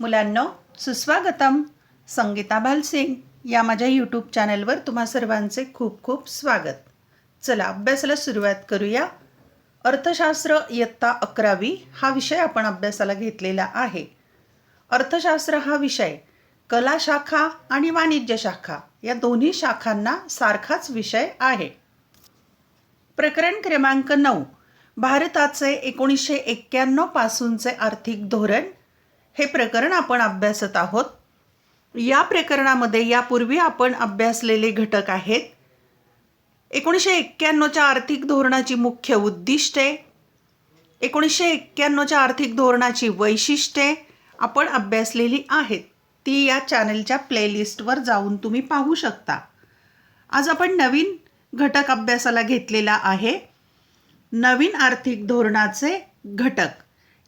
मुलांनो सुस्वागतम. संगीता भालसिंग या माझ्या यूट्यूब चॅनलवर तुम्हा सर्वांचे खूप खूप स्वागत. चला अभ्यासाला सुरुवात करूया. अर्थशास्त्र इयत्ता अकरावी हा विषय आपण अभ्यासाला घेतलेला आहे. अर्थशास्त्र हा विषय कला शाखा आणि वाणिज्य शाखा या दोन्ही शाखांना सारखाच विषय आहे. प्रकरण क्रमांक नऊ भारताचे एकोणीसशे एक्क्याण्णव पासूनचे आर्थिक धोरण हे प्रकरण आपण अभ्यासत आहोत. या प्रकरणामध्ये यापूर्वी आपण अभ्यासलेले घटक आहेत. एकोणीसशे एक्क्याण्णवच्या आर्थिक धोरणाची मुख्य उद्दिष्टे एकोणीसशे एक्क्याण्णवच्या आर्थिक धोरणाची वैशिष्ट्ये आपण अभ्यासलेली आहेत. ती या चॅनलच्या प्लेलिस्टवर जाऊन तुम्ही पाहू शकता. आज आपण नवीन घटक अभ्यासाला घेतलेला आहे. नवीन आर्थिक धोरणाचे घटक.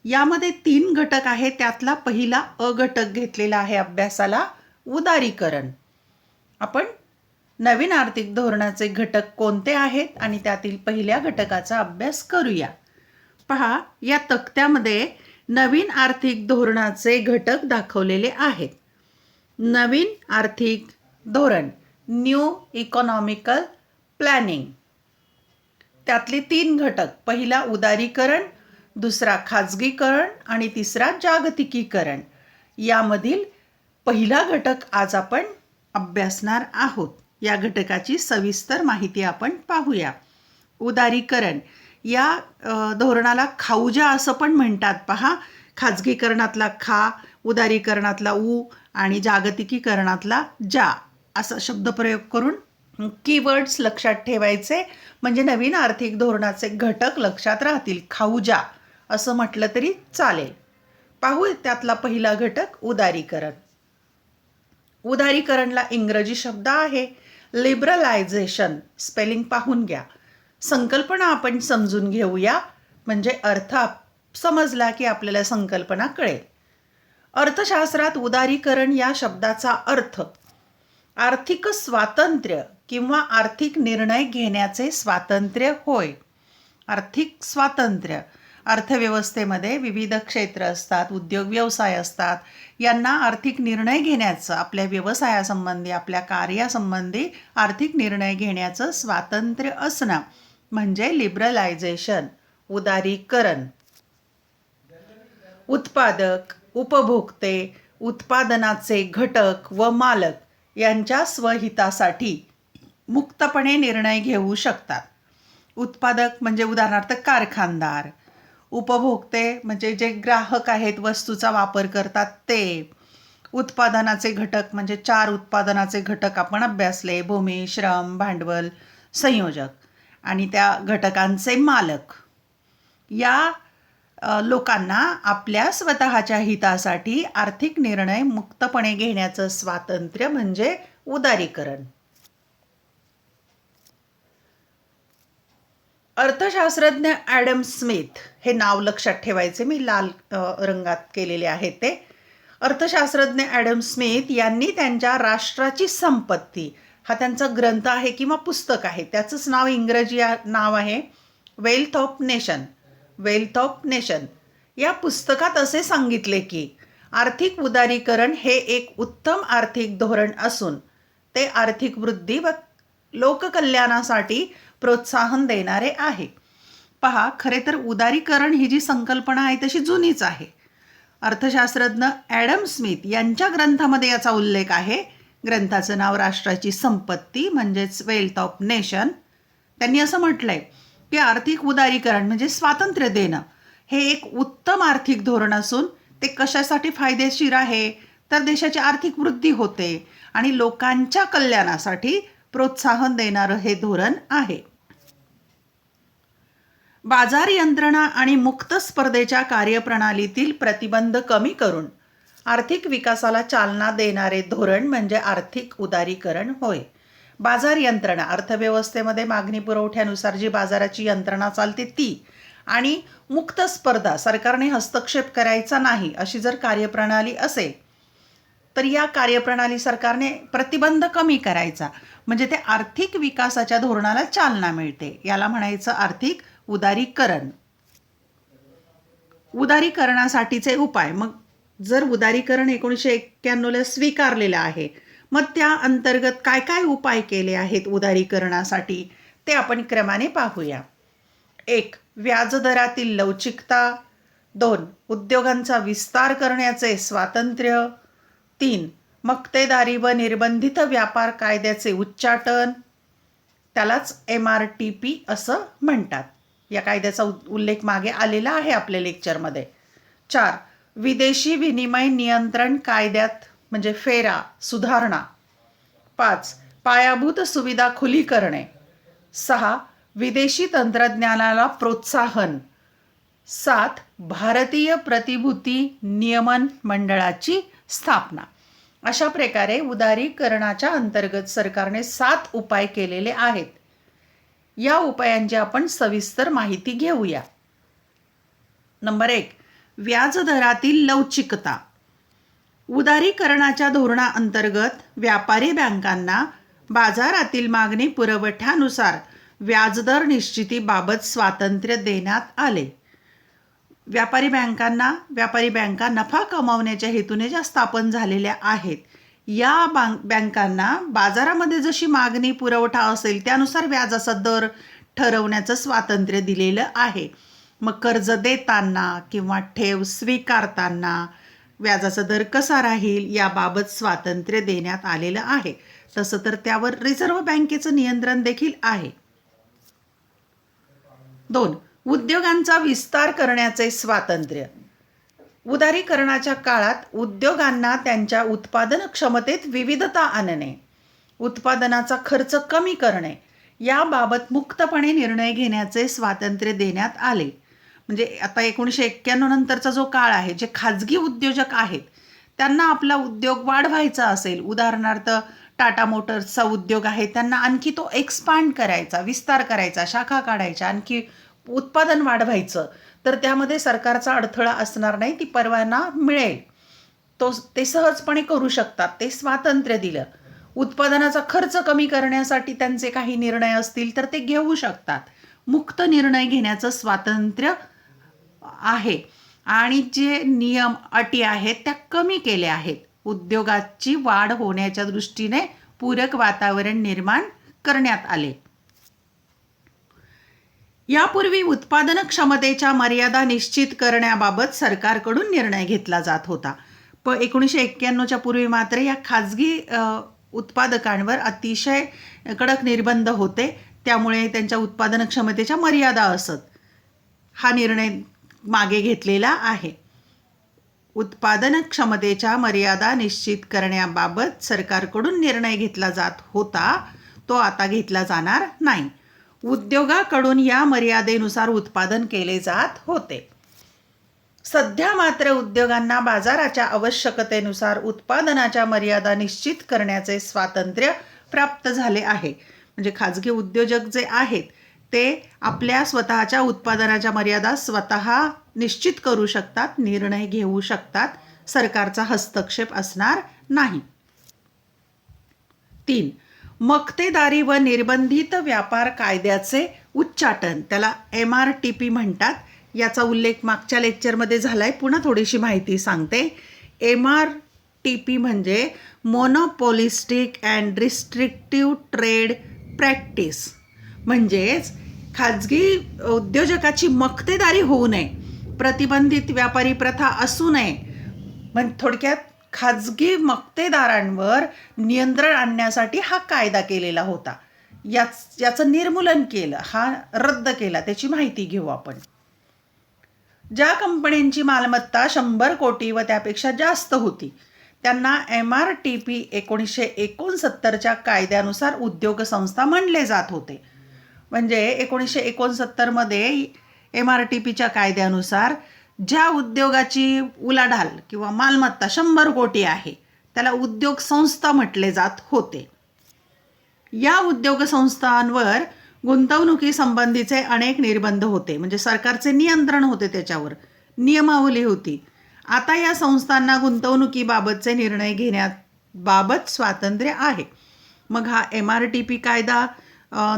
यामध्ये तीन घटक आहेत. त्यातला पहिला अ घटक घेतलेला आहे अभ्यासाला उदारीकरण. आपण नवीन आर्थिक धोरणाचे घटक कोणते आहेत आणि त्यातील पहिल्या घटकाचा अभ्यास करूया. पहा या तक्त्यामध्ये नवीन आर्थिक धोरणाचे घटक दाखवलेले आहेत. नवीन आर्थिक धोरण न्यू इकॉनॉमिकल प्लॅनिंग त्यातले तीन घटक पहिला उदारीकरण दुसरा खाजगीकरण आणि तिसरा जागतिकीकरण. यामधील पहिला घटक आज आपण अभ्यासणार आहोत. या घटकाची सविस्तर माहिती आपण पाहूया. उदारीकरण. या धोरणाला खाऊजा असं पण म्हणतात. पहा खाजगीकरणातला खा उदारीकरणातला ऊ आणि जागतिकीकरणातला जा असा शब्दप्रयोग करून कीवर्ड्स लक्षात ठेवायचे. म्हणजे नवीन आर्थिक धोरणाचे घटक लक्षात राहतील. खाऊजा. असं म्हटलं तरी चालेल. पाहू त्यातला पहिला घटक उदारीकरण. उदारीकरणला इंग्रजी शब्द आहे. लिबरलायझेशन. स्पेलिंग पाहून घ्या. संकल्पना आपण समजून घेऊया. म्हणजे अर्थ समजला की आपल्याला संकल्पना कळेल. अर्थशास्त्रात उदारीकरण या शब्दाचा अर्थ आर्थिक स्वातंत्र्य किंवा आर्थिक निर्णय घेण्याचे स्वातंत्र्य होय. आर्थिक स्वातंत्र्य. अर्थव्यवस्थेमध्ये विविध क्षेत्र असतात उद्योग व्यवसाय असतात. यांना आर्थिक निर्णय घेण्याचं आपल्या व्यवसायासंबंधी आपल्या कार्यासंबंधी आर्थिक निर्णय घेण्याचं स्वातंत्र्य असणं म्हणजे लिबरलायझेशन उदारीकरण. उत्पादक उपभोक्ते उत्पादनाचे घटक व मालक यांच्या स्वहितासाठी मुक्तपणे निर्णय घेऊ शकतात. उत्पादक म्हणजे उदाहरणार्थ कारखानदार उपभोक्ते म्हणजे जे ग्राहक आहेत वस्तूचा वापर करतात ते. उत्पादनाचे घटक म्हणजे चार उत्पादनाचे घटक आपण अभ्यासले भूमी श्रम भांडवल संयोजक आणि त्या घटकांचे मालक. या लोकांना आपल्या स्वतःच्या हितासाठी आर्थिक निर्णय मुक्तपणे घेण्याचं स्वातंत्र्य म्हणजे उदारीकरण. अर्थशास्त्रज्ञ ॲडम स्मिथ हे नाव लक्षात ठेवायचे. मी लाल रंगात केलेले आहे ते. अर्थशास्त्रज्ञ ॲडम स्मिथ यांनी त्यांच्या राष्ट्राची संपत्ती हा त्यांचा ग्रंथ आहे किंवा पुस्तक आहे त्याचंच नाव इंग्रजी नाव आहे wealth of nation. Wealth of nation. या पुस्तकात असे सांगितले की आर्थिक उदारीकरण हे एक उत्तम आर्थिक धोरण असून ते आर्थिक वृद्धी व लोककल्याणासाठी प्रोत्साहन देणारे आहे. पहा खरे तर उदारीकरण ही जी संकल्पना आहे तशी जुनीच आहे. अर्थशास्त्रज्ञ ॲडम स्मिथ यांच्या ग्रंथामध्ये याचा उल्लेख आहे. ग्रंथाचं नाव राष्ट्राची संपत्ती म्हणजेच वेल्थ ऑफ नेशन त्यांनी असं म्हटलंय की आर्थिक उदारीकरण म्हणजे स्वातंत्र्य देणं. हे एक उत्तम आर्थिक धोरण असून ते कशासाठी फायदेशीर आहे? तर देशाची आर्थिक वृद्धी होते आणि लोकांच्या कल्याणासाठी प्रोत्साहन देणारं हे धोरण आहे. बाजार यंत्रणा आणि मुक्त स्पर्धेच्या कार्यप्रणालीतील प्रतिबंध कमी करून आर्थिक विकासाला चालना देणारे धोरण म्हणजे आर्थिक उदारीकरण होय. बाजार यंत्रणा अर्थव्यवस्थेमध्ये मागणी पुरवठ्यानुसार जी बाजाराची यंत्रणा चालते ती आणि मुक्त स्पर्धा सरकारने हस्तक्षेप करायचा नाही अशी जर कार्यप्रणाली असेल तर या कार्यप्रणाली सरकारने प्रतिबंध कमी करायचा. म्हणजे ते आर्थिक विकासाच्या धोरणाला चालना मिळते. याला म्हणायचं आर्थिक उदारीकरण. उदारीकरणासाठीचे उपाय. मग जर उदारीकरण एकोणीसशे एक्क्याण्णवला स्वीकारलेलं आहे मग त्या अंतर्गत काय काय उपाय केले आहेत उदारीकरणासाठी? ते आपण क्रमाने पाहूया. एक व्याजदरातील लवचिकता. दोन उद्योगांचा विस्तार करण्याचे स्वातंत्र्य. तीन मक्तेदारी व निर्बंधित व्यापार कायद्याचे उच्चाटन. त्यालाच एम आर टी पी असं म्हणतात. या कायद्याचा उ- उल्लेख मागे आलेला आहे आपल्या लेक्चरमध्ये चार विदेशी विनिमय नियंत्रण कायद्यात म्हणजे फेरा सुधारणा. पाच पायाभूत सुविधा खुली करणे. सहा विदेशी तंत्रज्ञानाला प्रोत्साहन. सात भारतीय प्रतिभूती नियमन मंडळाची स्थापना. अशा प्रकारे उदारीकरणाच्या अंतर्गत सरकारने सात उपाय केलेले आहेत. या उपायांची आपण सविस्तर माहिती घेऊया. नंबर एक व्याजदरातील लवचिकता. उदारीकरणाच्या धोरणाअंतर्गत व्यापारी बँकांना बाजारातील मागणी पुरवठ्यानुसार व्याजदर निश्चितीबाबत स्वातंत्र्य देण्यात आले. व्यापारी बँकांना व्यापारी बँका नफा कमावण्याच्या हेतूने ज्या स्थापन झालेल्या आहेत या बँकांना बाजारामध्ये जशी मागणी पुरवठा असेल त्यानुसार व्याजाचा दर ठरवण्याचं स्वातंत्र्य दिलेलं आहे. मग कर्ज देताना किंवा ठेव स्वीकारताना व्याजाचा दर कसा राहील याबाबत स्वातंत्र्य देण्यात आलेलं आहे. तसं तर त्यावर रिझर्व्ह बँकेचं नियंत्रण देखील आहे. दोन उद्योगांचा विस्तार करण्याचे स्वातंत्र्य. उदारीकरणाच्या काळात उद्योगांना त्यांच्या उत्पादन क्षमतेत विविधता आणणे उत्पादनाचा खर्च कमी करणे याबाबत मुक्तपणे निर्णय घेण्याचे स्वातंत्र्य देण्यात आले. म्हणजे आता एकोणीसशे एक्क्याण्णव नंतरचा जो काळ आहे जे खाजगी उद्योजक आहेत त्यांना आपला उद्योग वाढवायचा असेल. उदाहरणार्थ टाटा मोटर्सचा उद्योग आहे त्यांना आणखी तो एक्सपांड करायचा विस्तार करायचा शाखा काढायच्या आणखी उत्पादन वाढवायचं तर त्यामध्ये सरकारचा अडथळा असणार नाही ती परवाना मिळेल. तो ते सहजपणे करू शकतात ते स्वातंत्र्य दिलं. उत्पादनाचा खर्च कमी करण्यासाठी त्यांचे काही निर्णय असतील तर ते घेऊ शकतात. मुक्त निर्णय घेण्याचं स्वातंत्र्य आहे. आणि जे नियम अटी आहेत त्या कमी केल्या आहेत. उद्योगाची वाढ होण्याच्या दृष्टीने पूरक वातावरण निर्माण करण्यात आले. यापूर्वी उत्पादन क्षमतेच्या मर्यादा निश्चित करण्याबाबत सरकारकडून निर्णय घेतला जात होता. प एकोणीसशे एक्क्याण्णवच्या पूर्वी मात्र या खाजगी उत्पादकांवर अतिशय कडक निर्बंध होते. त्यामुळे त्यांच्या उत्पादन क्षमतेच्या मर्यादा असत. हा निर्णय मागे घेतलेला आहे. उत्पादन क्षमतेच्या मर्यादा निश्चित करण्याबाबत सरकारकडून निर्णय घेतला जात होता. तो आता घेतला जाणार नाही. उद्योगाकडून या मर्यादेनुसार उत्पादन केले जात होते. सध्या मात्र उद्योगांना बाजाराच्या आवश्यकतेनुसार उत्पादनाच्या मर्यादा निश्चित करण्याचे स्वातंत्र्य प्राप्त झाले आहे. म्हणजे खाजगी उद्योजक जे आहेत ते आपल्या स्वतःच्या उत्पादनाच्या मर्यादा स्वतः निश्चित करू शकतात निर्णय घेऊ शकतात सरकारचा हस्तक्षेप असणार नाही. तीन मक्तेदारी व निर्बंधित व्यापार कायद्याचे उच्चाटन. त्याला एम आर टी पी म्हणतात. याचा उल्लेख मागच्या लेक्चरमध्ये झाला आहे पुन्हा थोडीशी माहिती सांगते. एम आर टी पी म्हणजे monopolistic and restrictive trade practice म्हणजेच खाजगी उद्योजकाची मक्तेदारी होऊ नये. प्रतिबंधित व्यापारी प्रथा असू नये. म्हण थोडक्यात खाजगी मक्तेदारांवर नियंत्रण आणण्यासाठी हा कायदा केलेला होता. याच याचं निर्मूलन केलं हा रद्द केला त्याची माहिती घेऊ आपण. ज्या कंपन्यांची मालमत्ता शंभर कोटी व त्यापेक्षा जास्त होती त्यांना एम आर टी पी एकोणीसशे एकोणसत्तरच्या कायद्यानुसार उद्योग संस्था म्हणले जात होते. म्हणजे एकोणीसशे एकोणसत्तरमध्ये एम आर टी पीच्या कायद्यानुसार ज्या उद्योगाची उलाढाल किंवा मालमत्ता शंभर कोटी आहे त्याला उद्योग संस्था म्हटले जात होते. या उद्योग संस्थांवर गुंतवणुकीसंबंधीचे अनेक निर्बंध होते म्हणजे सरकारचे नियंत्रण होते त्याच्यावर. नियमावली होती. आता या संस्थांना गुंतवणुकीबाबतचे निर्णय घेण्याबाबत स्वातंत्र्य आहे. मग हा एम आर टी पी कायदा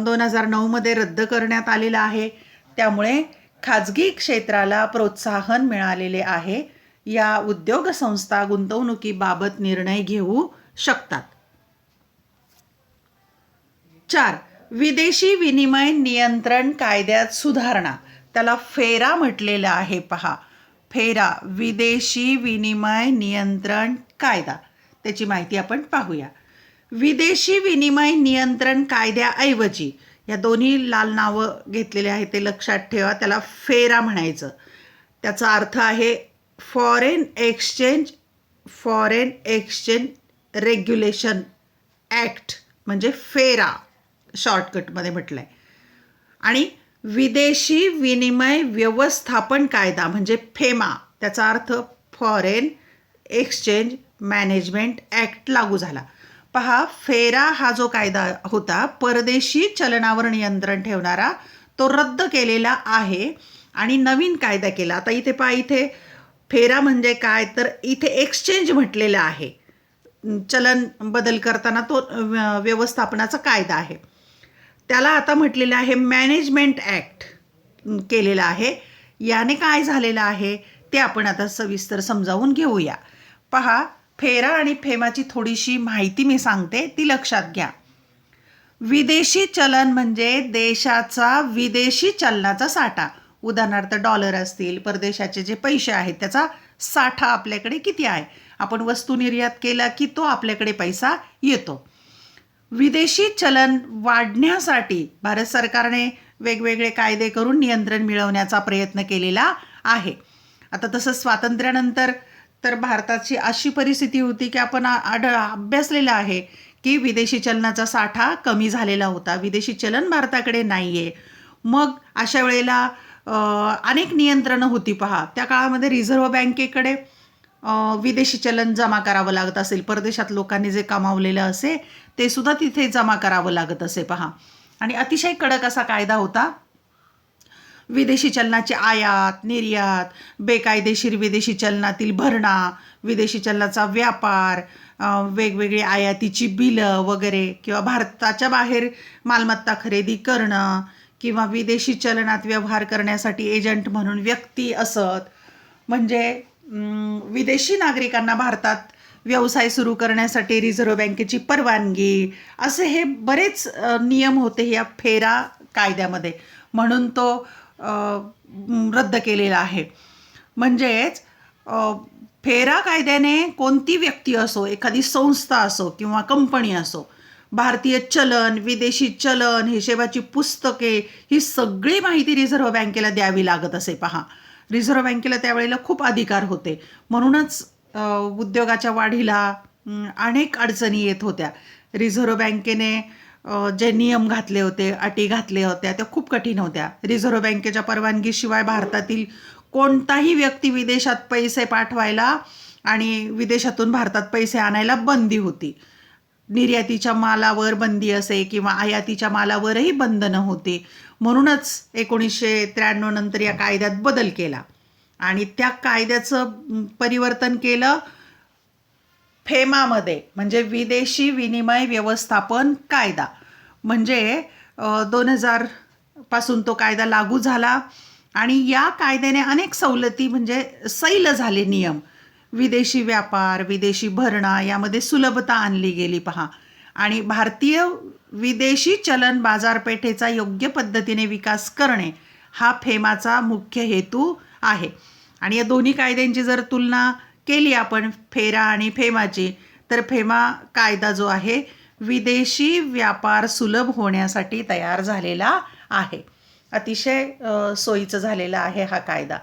दोन हजार नऊमध्ये रद्द करण्यात आलेला आहे. त्यामुळे खाजगी क्षेत्राला प्रोत्साहन मिळालेले आहे. या उद्योग संस्था गुंतवणुकीबाबत निर्णय घेऊ शकतात. चार विदेशी विनिमय नियंत्रण कायद्यात सुधारणा. त्याला फेरा म्हटलेला आहे पहा. फेरा विदेशी विनिमय नियंत्रण कायदा. त्याची माहिती आपण पाहूया. विदेशी विनिमय नियंत्रण कायद्याऐवजी या दोन्ही लाल नावं घेतलेले आहेत ते लक्षात ठेवा. त्याला फेरा म्हणायचं. त्याचा अर्थ आहे foreign exchange foreign exchange regulation act म्हणजे फेरा. शॉर्टकटमध्ये म्हटलं आहे आणि विदेशी विनिमय व्यवस्थापन कायदा म्हणजे फेमा. त्याचा अर्थ फॉरेन एक्सचेंज मॅनेजमेंट ॲक्ट लागू झाला. पहा फेरा हा जो कायदा होता परदेशी चलनावर नियंत्रण ठेवणारा तो रद्द केलेला आहे आणि नवीन कायदा केला. आता इथे पहा इथे फेरा म्हणजे काय? तर इथे एक्सचेंज म्हटलेलं आहे. चलन बदल करताना तो व्यवस्थापनाचा कायदा आहे. त्याला आता म्हटलेलं आहे मॅनेजमेंट ॲक्ट केलेलं आहे. याने काय झालेलं आहे? ते आपण आता सविस्तर समजावून घेऊया. पहा फेरा आणि फेमाची थोडीशी माहिती मी सांगते ती लक्षात घ्या. विदेशी चलन म्हणजे देशाचा विदेशी चलनाचा साठा. उदाहरणार्थ डॉलर असतील परदेशाचे जे पैसे आहेत त्याचा साठा आपल्याकडे किती आहे? आपण वस्तू निर्यात केला की तो आपल्याकडे पैसा येतो. विदेशी चलन वाढण्यासाठी भारत सरकारने वेगवेगळे कायदे करून नियंत्रण मिळवण्याचा प्रयत्न केलेला आहे. आता तसं स्वातंत्र्यानंतर तर भारताची अशी परिस्थिती होती की आपण आढळ आढ अभ्यासलेलं आहे की विदेशी चलनाचा साठा कमी झालेला होता. विदेशी चलन भारताकडे नाही आहे मग अशा वेळेला अनेक नियंत्रणं होती पहा. त्या काळामध्ये रिझर्व्ह बँकेकडे विदेशी चलन जमा करावं लागत असेल. परदेशात लोकांनी जे कमावलेलं असे ते सुद्धा तिथे जमा करावं लागत असे पहा. आणि अतिशय कडक असा कायदा होता. विदेशी चलनाची आयात निर्यात बेकायदेशीर विदेशी चलनातील भरणा विदेशी चलनाचा व्यापार वेगवेगळी आयातीची बिलं वगैरे किंवा भारताच्या बाहेर मालमत्ता खरेदी करणं किंवा विदेशी चलनात व्यवहार करण्यासाठी एजंट म्हणून व्यक्ती असत. म्हणजे विदेशी नागरिकांना भारतात व्यवसाय सुरू करण्यासाठी रिझर्व्ह बँकेची परवानगी असे हे बरेच नियम होते या फेरा कायद्यामध्ये. म्हणून तो रद्द केलेला आहे. म्हणजेच फेरा कायद्याने कोणती व्यक्ती असो एखादी संस्था असो किंवा कंपनी असो भारतीय चलन विदेशी चलन हिशेबाची पुस्तके ही सगळी माहिती रिझर्व्ह बँकेला द्यावी लागत असे पहा. रिझर्व्ह बँकेला त्यावेळेला खूप अधिकार होते. म्हणूनच उद्योगाच्या वाढीला अनेक अडचणी येत होत्या. रिझर्व्ह बँकेने जे नियम घातले होते अटी घातल्या होत्या त्या खूप कठीण होत्या. रिझर्व्ह बँकेच्या परवानगीशिवाय भारतातील कोणताही व्यक्ती विदेशात पैसे पाठवायला आणि विदेशातून भारतात पैसे आणायला बंदी होती. निर्यातीच्या मालावर बंदी असे किंवा आयातीच्या मालावरही बंधनं होती. म्हणूनच एकोणीसशे त्र्याण्णव नंतर या कायद्यात बदल केला. आणि त्या कायद्याचं परिवर्तन केलं फेमामध्ये म्हणजे विदेशी विनिमय व्यवस्थापन कायदा. म्हणजे दोन हजारपासून तो कायदा लागू झाला आणि या कायद्याने अनेक सवलती म्हणजे सैल झाले नियम. विदेशी व्यापार विदेशी भरणा यामध्ये सुलभता आणली गेली पहा. आणि भारतीय विदेशी चलन बाजारपेठेचा योग्य पद्धतीने विकास करणे हा फेमाचा मुख्य हेतू आहे. आणि या दोन्ही कायद्यांची जर तुलना केली आपण फेरा आणि फेमाची तर फेमा कायदा जो आहे विदेशी व्यापार सुलभ होण्यासाठी तयार झालेला आहे. अतिशय सोयीचं झालेला आहे हा कायदा.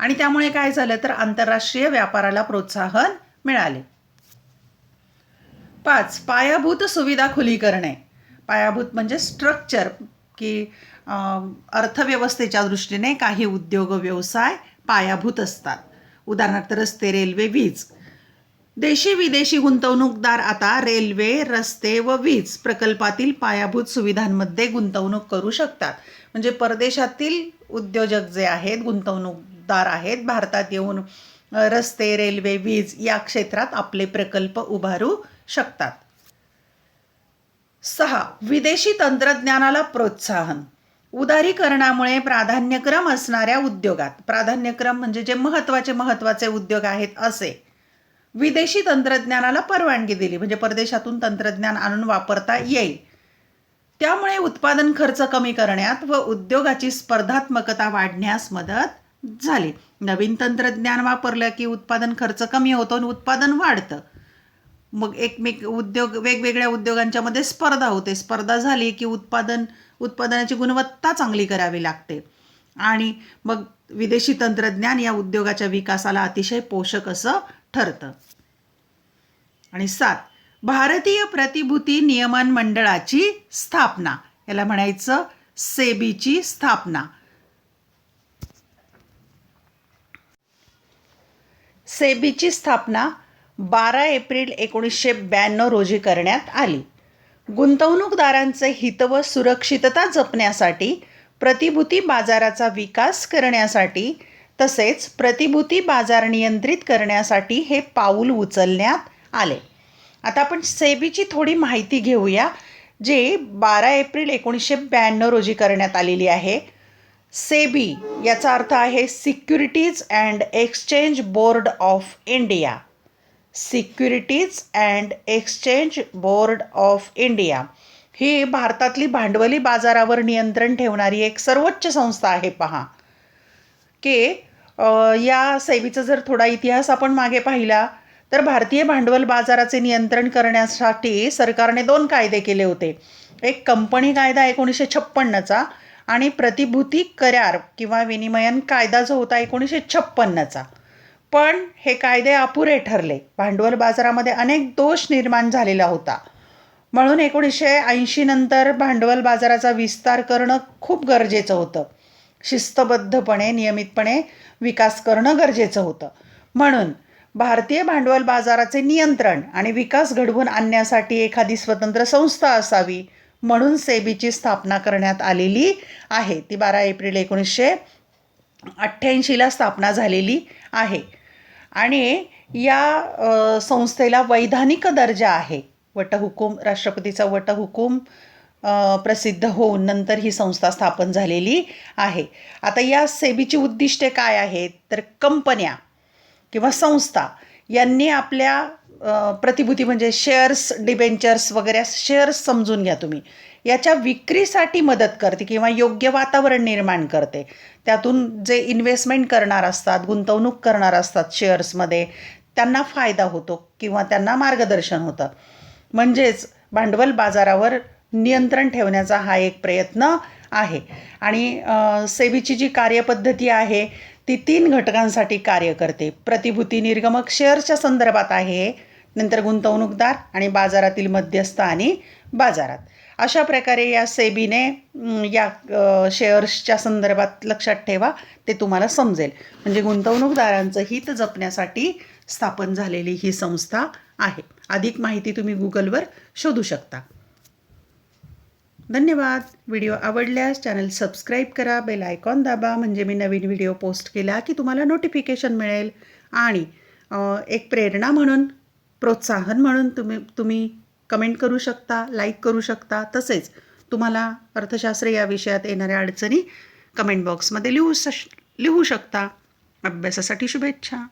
आणि त्यामुळे काय झालं तर आंतरराष्ट्रीय व्यापाराला प्रोत्साहन मिळाले. पाच पायाभूत सुविधा खुली करणे. पायाभूत म्हणजे स्ट्रक्चर की अर्थव्यवस्थेच्या दृष्टीने काही उद्योग व्यवसाय पायाभूत असतात. उदाहरणार्थ रस्ते रेल्वे वीज. देशी विदेशी गुंतवणूकदार आता रेल्वे रस्ते व वीज प्रकल्पातील पायाभूत सुविधांमध्ये गुंतवणूक करू शकतात. म्हणजे परदेशातील उद्योजक जे आहेत गुंतवणूकदार आहेत भारतात येऊन रस्ते रेल्वे वीज या क्षेत्रात आपले प्रकल्प उभारू शकतात. सहा. विदेशी तंत्रज्ञानाला प्रोत्साहन. उदारीकरणामुळे प्राधान्यक्रम असणाऱ्या उद्योगात प्राधान्यक्रम म्हणजे जे महत्त्वाचे महत्त्वाचे उद्योग आहेत असे विदेशी तंत्रज्ञानाला परवानगी दिली म्हणजे परदेशातून तंत्रज्ञान आणून वापरता येईल. त्यामुळे उत्पादन खर्च कमी करण्यात व उद्योगाची स्पर्धात्मकता वाढण्यास मदत झाली. नवीन तंत्रज्ञान वापरलं की उत्पादन खर्च कमी होतो आणि उत्पादन वाढतं. मग एकमेक उद्योग वेगवेगळ्या उद्योगांच्यामध्ये स्पर्धा होते. स्पर्धा झाली की उत्पादन उत्पादनाची गुणवत्ता चांगली करावी लागते. आणि मग विदेशी तंत्रज्ञान या उद्योगाच्या विकासाला अतिशय पोषक असं ठरतं. आणि सात भारतीय प्रतिभूती नियमन मंडळाची स्थापना. याला म्हणायचं सेबीची स्थापना. सेबीची स्थापना बारा एप्रिल एकोणीसशे ब्याण्णव रोजी करण्यात आली. गुंतवणूकदारांचे हित व सुरक्षितता जपण्यासाठी प्रतिभूती बाजाराचा विकास करण्यासाठी तसेच प्रतिभूती बाजार नियंत्रित करण्यासाठी हे पाऊल उचलण्यात आले. आता आपण सेबीची थोडी माहिती घेऊया जे बारा एप्रिल एकोणीसशे ब्याण्णव रोजी करण्यात आलेली आहे. सेबी याचा अर्थ आहे securities and exchange board of India. Securities and exchange board of India. ही भारतातली भांडवली बाजारावर नियंत्रण ठेवणारी एक सर्वोच्च संस्था आहे पहा. की या सेवेचा जर थोडा इतिहास आपण मागे पाहिला तर भारतीय भांडवल बाजाराचे नियंत्रण करण्यासाठी सरकारने दोन कायदे केले होते. एक कंपनी कायदा एकोणीसशे छप्पन्नचा आणि प्रतिभूती करार किंवा विनिमयन कायदा जो होता एकोणीसशे छप्पन्नचा. पण हे कायदे अपुरे ठरले. भांडवल बाजारामध्ये अनेक दोष निर्माण झालेला होता. म्हणून एकोणीसशे ऐंशी नंतर भांडवल बाजाराचा विस्तार करणं खूप गरजेचं होतं. शिस्तबद्धपणे नियमितपणे विकास करणं गरजेचं होतं. म्हणून भारतीय भांडवल बाजाराचे नियंत्रण आणि विकास घडवून आणण्यासाठी एखादी स्वतंत्र संस्था असावी म्हणून सेबीची स्थापना करण्यात आलेली आहे. ती बारा एप्रिल एकोणीसशे अठ्ठ्याऐंशीला स्थापना झालेली आहे. आणि या संस्थेला वैधानिक दर्जा आहे. वटहुकूम राष्ट्रपतीचा वटहुकूम प्रसिद्ध होऊन नंतर ही संस्था स्थापन झालेली आहे. आता या सेबीची उद्दिष्टे काय आहेत? तर कंपन्या किंवा संस्था यांनी आपल्या प्रतिभूती म्हणजे शेअर्स डिबेंचर्स वगैरे शेअर्स समजून घ्या तुम्ही. याच्या विक्रीसाठी मदत करते किंवा योग्य वातावरण निर्माण करते. त्यातून जे इन्व्हेस्टमेंट करणार असतात गुंतवणूक करणार असतात शेअर्समध्ये त्यांना फायदा होतो किंवा त्यांना मार्गदर्शन होतं. म्हणजेच भांडवल बाजारावर नियंत्रण ठेवण्याचा हा एक प्रयत्न आहे. आणि अ, सेबीची जी कार्यपद्धती आहे ती तीन घटकांसाठी कार्य करते. प्रतिभूती निर्गमक शेअर्सच्या संदर्भात आहे नंतर गुंतवणूकदार आणि बाजारातील मध्यस्थ आणि बाजारात. अशा प्रकारे या सेबीने या शेअर्सच्या संदर्भात लक्षात ठेवा ते तुम्हाला समजेल. म्हणजे गुंतवणूकदारांचं हित जपण्यासाठी स्थापन झालेली ही संस्था आहे. अधिक माहिती तुम्ही गुगलवर शोधू शकता. धन्यवाद. व्हिडिओ आवडल्यास चॅनल सबस्क्राईब करा बेल आयकॉन दाबा म्हणजे मी नवीन व्हिडिओ पोस्ट केला की तुम्हाला नोटिफिकेशन मिळेल. आणि एक प्रेरणा म्हणून प्रोत्साहन म्हणून तुम्ही तुम्ही कमेंट करू शकता लाईक करू शकता. तसेच तुम्हाला अर्थशास्त्र या विषयात येणाऱ्या अडचणी कमेंट बॉक्समध्ये लिहू श लिहू शकता. अभ्यासासाठी शुभेच्छा.